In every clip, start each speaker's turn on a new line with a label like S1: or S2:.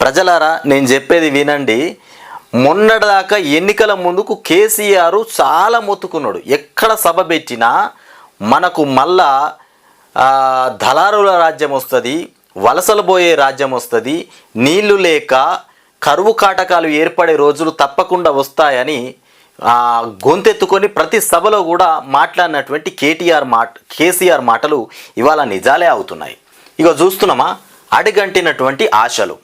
S1: ప్రజలారా నేను చెప్పేది వినండి. మొన్నటిదాకా ఎన్నికల ముందుకు కేసీఆర్ చాలా మొత్తుకున్నాడు. ఎక్కడ సభ పెట్టినా మనకు మళ్ళా దళారుల రాజ్యం వస్తుంది వలసలు పోయే రాజ్యం వస్తుంది నీళ్ళు లేక కరువు కాటకాలు ఏర్పడే రోజులు తప్పకుండా వస్తాయని గొంతెత్తుకొని ప్రతి సభలో కూడా మాట్లాడినటువంటి కేటీఆర్ మాట కేసీఆర్ మాటలు ఇవాళ నిజాలే అవుతున్నాయి. ఇక చూస్తున్నామా? అడిగంటినటువంటి ఆశలు.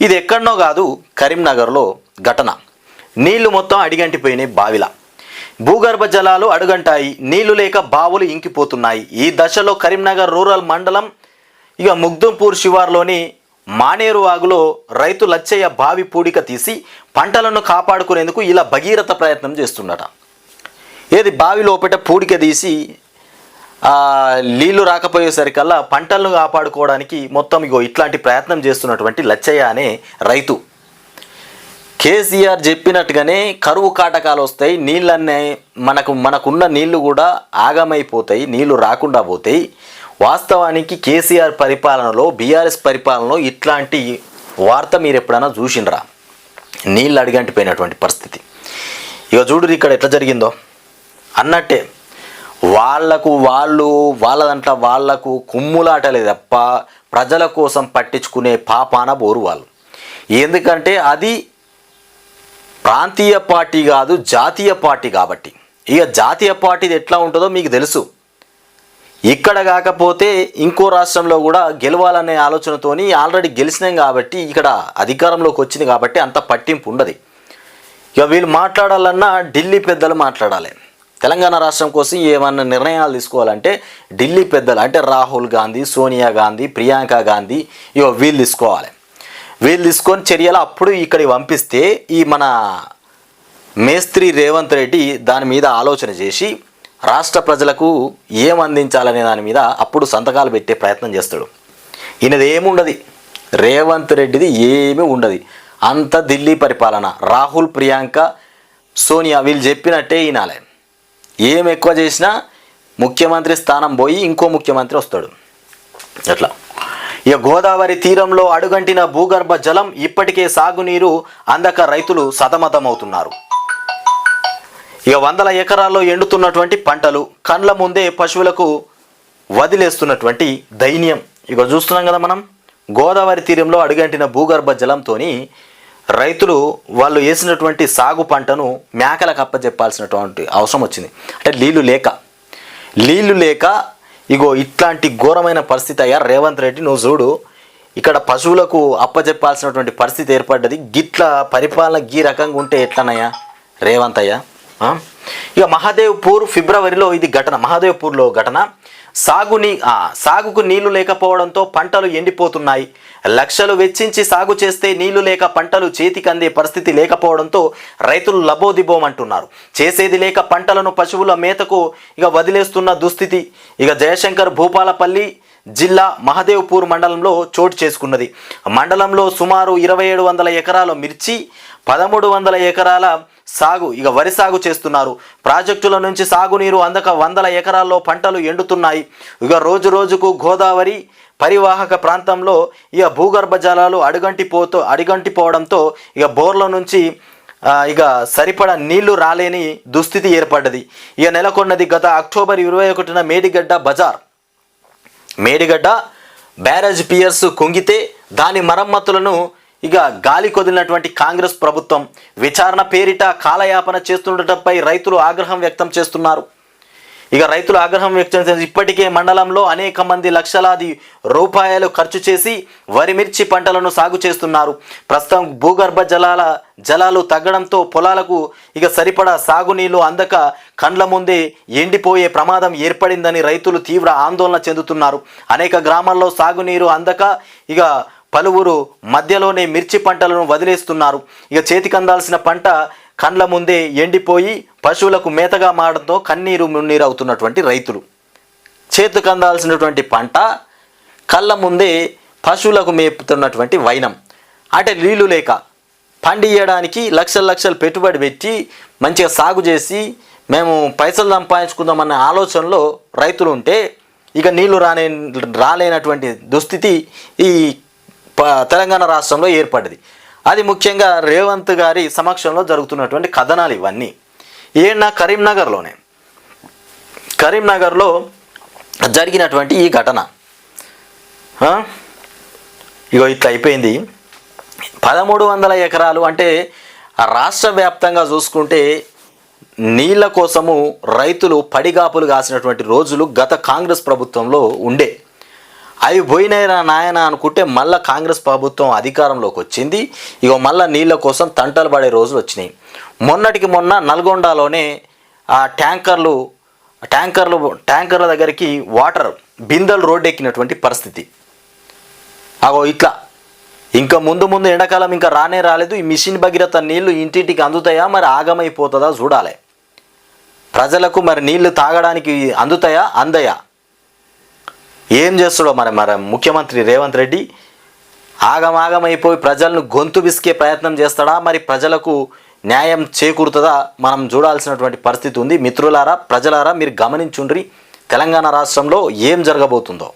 S1: ఇది ఎక్కడనో కాదు కరీంనగర్లో ఘటన. నీళ్ళు మొత్తం అడిగంటిపోయినాయి బావిలా. భూగర్భ జలాలు అడుగంటాయి నీళ్ళు లేక బావులు ఇంకిపోతున్నాయి. ఈ దశలో కరీంనగర్ రూరల్ మండలం ఇక ముగ్దుంపూర్ శివార్లోని మానేరు వాగులో రైతు లచ్చయ్య బావి పూడిక తీసి పంటలను కాపాడుకునేందుకు ఇలా భగీరథ ప్రయత్నం చేస్తున్నట ఏది బావి లోపల పూడిక తీసి నీళ్ళు రాకపోయేసరికల్లా పంటలను కాపాడుకోవడానికి మొత్తం ఇగో ఇట్లాంటి ప్రయత్నం చేస్తున్నటువంటి లచ్చయ్య అనే రైతు. కేసీఆర్ చెప్పినట్టుగానే కరువు కాటకాలు వస్తాయి నీళ్ళన్నీ మనకు మనకున్న నీళ్ళు కూడా ఆగమైపోతాయి నీళ్ళు రాకుండా పోతాయి. వాస్తవానికి కేసీఆర్ పరిపాలనలో బీఆర్ఎస్ పరిపాలనలో ఇట్లాంటి వార్త మీరు ఎప్పుడైనా చూసిండ్రా? నీళ్ళు అడిగంటిపోయినటువంటి పరిస్థితి. ఇక చూడు ఇక్కడ ఎట్లా జరిగిందో. అన్నట్టే వాళ్ళకు వాళ్ళు వాళ్ళ దాంట్లో వాళ్ళకు కుమ్ములాటలే తప్ప ప్రజల కోసం పట్టించుకునే పాపాన బోరు వాళ్ళు. ఎందుకంటే అది ప్రాంతీయ పార్టీ కాదు జాతీయ పార్టీ కాబట్టి. ఇక జాతీయ పార్టీది ఎట్లా ఉంటుందో మీకు తెలుసు. ఇక్కడ కాకపోతే ఇంకో రాష్ట్రంలో కూడా గెలవాలనే ఆలోచనతోని ఆల్రెడీ గెలిచినాం కాబట్టి ఇక్కడ అధికారంలోకి వచ్చింది కాబట్టి అంత పట్టింపు ఉండదు. ఇక వీళ్ళు మాట్లాడాలన్నా ఢిల్లీ పెద్దలు మాట్లాడాలి. తెలంగాణ రాష్ట్రం కోసం ఏమన్నా నిర్ణయాలు తీసుకోవాలంటే ఢిల్లీ పెద్దలు అంటే రాహుల్ గాంధీ సోనియా గాంధీ ప్రియాంక గాంధీ ఇవో వీళ్ళు తీసుకోవాలి. వీళ్ళు తీసుకొని చర్యలు అప్పుడు ఇక్కడికి పంపిస్తే ఈ మన మేస్త్రి రేవంత్ రెడ్డి దాని మీద ఆలోచన చేసి రాష్ట్ర ప్రజలకు ఏం అందించాలనే దాని మీద అప్పుడు సంతకాలు పెట్టే ప్రయత్నం చేస్తాడు. ఈయనది ఏముండదు రేవంత్ రెడ్డిది ఏమీ ఉండదు. అంత ఢిల్లీ పరిపాలన. రాహుల్ ప్రియాంక సోనియా వీళ్ళు చెప్పినట్టే ఈనాలే ఏం ఎక్కువ చేసినా ముఖ్యమంత్రి స్థానం పోయి ఇంకో ముఖ్యమంత్రి వస్తాడు. ఎట్లా ఇక గోదావరి తీరంలో అడుగంటిన భూగర్భ జలం ఇప్పటికే సాగునీరు అందక రైతులు సతమతమవుతున్నారు. ఇక వందల ఎకరాల్లో ఎండుతున్నటువంటి పంటలు కండ్ల ముందే పశువులకు వదిలేస్తున్నటువంటి దైన్యం. ఇక చూస్తున్నాం కదా మనం గోదావరి తీరంలో అడుగంటిన భూగర్భ జలంతోని రైతులు వాళ్ళు వేసినటువంటి సాగు పంటను మేకలకు అప్పచెప్పాల్సినటువంటి అవసరం వచ్చింది. అంటే నీళ్ళు లేక. నీళ్ళు లేక ఇగో ఇట్లాంటి ఘోరమైన పరిస్థితి అయ్యా రేవంత్ రెడ్డి. నువ్వు చూడు ఇక్కడ పశువులకు అప్పచెప్పాల్సినటువంటి పరిస్థితి ఏర్పడ్డది. గిట్ల పరిపాలన గీ రకంగా ఉంటే ఎట్లనయ్యా రేవంత్ అయ్యా? ఇక మహాదేవ్పూర్ ఫిబ్రవరిలో ఇది ఘటన. మహాదేవ్పూర్లో ఘటన. సాగుని సాగుకు నీళ్ళు లేకపోవడంతో పంటలు ఎండిపోతున్నాయి. లక్షలు వెచ్చించి సాగు చేస్తే నీళ్ళు లేక పంటలు చేతికి అందే పరిస్థితి లేకపోవడంతో రైతులు లబోదిబోమంటున్నారు. చేసేది లేక పంటలను పశువుల మేతకు ఇక వదిలేస్తున్న దుస్థితి ఇక జయశంకర్ భూపాలపల్లి జిల్లా మహదేవ్పూర్ మండలంలో చోటు చేసుకున్నది. మండలంలో సుమారు ఇరవై ఏడు వందల ఎకరాల మిర్చి పదమూడు వందల ఎకరాల సాగు ఇక వరి సాగు చేస్తున్నారు. ప్రాజెక్టుల నుంచి సాగునీరు అందక వందల ఎకరాల్లో పంటలు ఎండుతున్నాయి. ఇక రోజు రోజుకు గోదావరి పరివాహక ప్రాంతంలో ఇక భూగర్భ జలాలు అడుగంటిపోతూ అడుగంటిపోవడంతో ఇక బోర్ల నుంచి ఇక సరిపడా నీళ్ళు రాలేని దుస్థితి ఏర్పడ్డది. ఇక నెలకొన్నది గత అక్టోబర్ ఇరవై ఒకటిన మేడిగడ్డ బజార్. మేడిగడ్డ బ్యారేజ్ పియర్స్ కుంగితే దాని మరమ్మతులను ఇక గాలి కొదిలినటువంటి కాంగ్రెస్ ప్రభుత్వం విచారణ పేరిట కాలయాపన చేస్తుండటంపై రైతులు ఆగ్రహం వ్యక్తం చేస్తున్నారు. ఇక రైతులు ఆగ్రహం వ్యక్తం చేసి ఇప్పటికే మండలంలో అనేక మంది లక్షలాది రూపాయలు ఖర్చు చేసి వరి మిర్చి పంటలను సాగు చేస్తున్నారు. ప్రస్తుతం భూగర్భ జలాల జలాలు తగ్గడంతో పొలాలకు ఇక సరిపడా సాగునీళ్ళు అందక కండ్ల ముందే ఎండిపోయే ప్రమాదం ఏర్పడిందని రైతులు తీవ్ర ఆందోళన చెందుతున్నారు. అనేక గ్రామాల్లో సాగునీరు అందక ఇక పలువురు మధ్యలోనే మిర్చి పంటలను వదిలేస్తున్నారు. ఇక చేతికి అందాల్సిన పంట కండ్ల ముందే ఎండిపోయి పశువులకు మేతగా మారడంతో కన్నీరు మున్నీరు అవుతున్నటువంటి రైతులు. చేతికి అందాల్సినటువంటి పంట కళ్ళ ముందే పశువులకు మేపుతున్నటువంటి వైనం. అంటే నీళ్ళు లేక పండియడానికి లక్షల లక్షలు పెట్టుబడి పెట్టి మంచిగా సాగు చేసి మేము పైసలు సంపాదించుకుందామన్న ఆలోచనలో రైతులు ఉంటే ఇక నీళ్ళు రానే రాలేనటువంటి దుస్థితి ఈ తెలంగాణ రాష్ట్రంలో ఏర్పడ్డది అది ముఖ్యంగా రేవంత్ గారి సమక్షంలో జరుగుతున్నటువంటి కథనాలు ఇవన్నీ. ఏనా కరీంనగర్లోనే. కరీంనగర్లో జరిగినటువంటి ఈ ఘటన. ఇగో ఇట్లా అయిపోయింది. పదమూడు వందల ఎకరాలు అంటే రాష్ట్ర వ్యాప్తంగా చూసుకుంటే నీళ్ళ కోసము రైతులు పడిగాపులు కాసినటువంటి రోజులు గత కాంగ్రెస్ ప్రభుత్వంలో ఉండే. అవి పోయినాయిరా నాయన అనుకుంటే మళ్ళా కాంగ్రెస్ ప్రభుత్వం అధికారంలోకి వచ్చింది. ఇక మళ్ళీ నీళ్ళ కోసం తంటలు పడే రోజులు వచ్చినాయి. మొన్నటికి మొన్న నల్గొండలోనే ఆ ట్యాంకర్లు ట్యాంకర్లు ట్యాంకర్ల దగ్గరికి వాటర్ బిందెలు రోడ్డు ఎక్కినటువంటి పరిస్థితి. అగో ఇట్లా. ఇంకా ముందు ముందు ఎండాకాలం ఇంకా రానే రాలేదు. ఈ మిషన్ భగీరథ నీళ్ళు ఇంటింటికి అందుతాయా? మరి ఆగమైపోతుందా? చూడాలి. ప్రజలకు మరి నీళ్ళు తాగడానికి అందుతాయా? అందయా? ఏం చేస్తాడో మరి మరి ముఖ్యమంత్రి రేవంత్ రెడ్డి? ఆగమాగమైపోయి ప్రజలను గొంతు విసికే ప్రయత్నం చేస్తాడా? మరి ప్రజలకు న్యాయం చేకూరుతుందా? మనం చూడాల్సినటువంటి పరిస్థితి ఉంది. మిత్రులారా ప్రజలారా మీరు గమనించుండ్రి. తెలంగాణ రాష్ట్రంలో ఏం జరగబోతుందో.